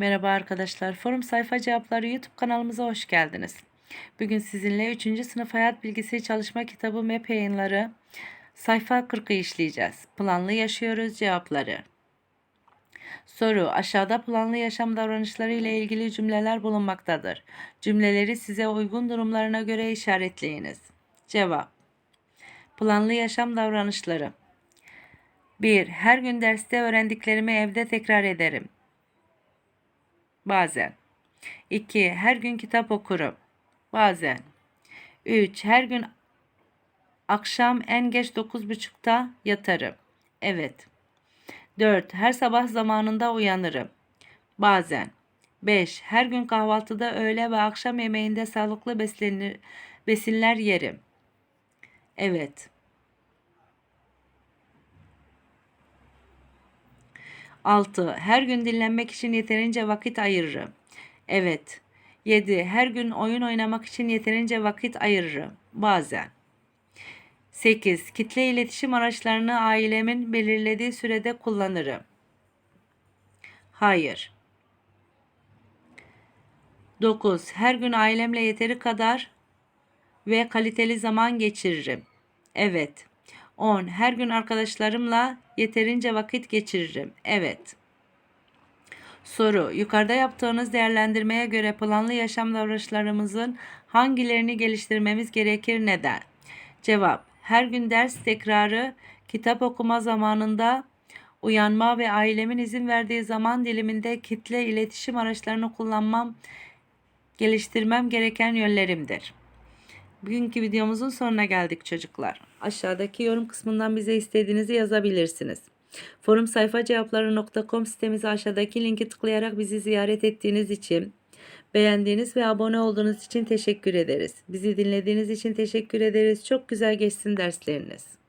Merhaba arkadaşlar. Forum Sayfa Cevapları YouTube kanalımıza hoş geldiniz. Bugün sizinle 3. sınıf hayat bilgisi çalışma kitabı MEP yayınları sayfa 40'ı işleyeceğiz. Planlı yaşıyoruz cevapları. Soru aşağıda planlı yaşam davranışları ile ilgili cümleler bulunmaktadır. Cümleleri size uygun durumlarına göre işaretleyiniz. Cevap Planlı yaşam davranışları 1. Her gün derste öğrendiklerimi evde tekrar ederim. Bazen. 2. Her gün kitap okurum. Bazen. 3. Her gün akşam en geç 9.30'da yatarım. Evet. 4. Her sabah zamanında uyanırım. Bazen. 5. Her gün kahvaltıda, öğle ve akşam yemeğinde sağlıklı beslenir, besinler yerim. Evet. 6. Her gün dinlenmek için yeterince vakit ayırırım. Evet. 7. Her gün oyun oynamak için yeterince vakit ayırırım. Bazen. 8. Kitle iletişim araçlarını ailemin belirlediği sürede kullanırım. Hayır. 9. Her gün ailemle yeteri kadar ve kaliteli zaman geçiririm. Evet. 10. Her gün arkadaşlarımla yeterince vakit geçiririm. Evet. Soru. Yukarıda yaptığınız değerlendirmeye göre planlı yaşam davranışlarımızın hangilerini geliştirmemiz gerekir neden? Cevap. Her gün ders tekrarı, kitap okuma zamanında uyanma ve ailemin izin verdiği zaman diliminde kitle iletişim araçlarını kullanmam, geliştirmem gereken yönlerimdir. Bugünkü videomuzun sonuna geldik çocuklar. Aşağıdaki yorum kısmından bize istediğinizi yazabilirsiniz. Forum sayfa cevapları.com sitemize aşağıdaki linki tıklayarak bizi ziyaret ettiğiniz için, beğendiğiniz ve abone olduğunuz için teşekkür ederiz. Bizi dinlediğiniz için teşekkür ederiz. Çok güzel geçsin dersleriniz.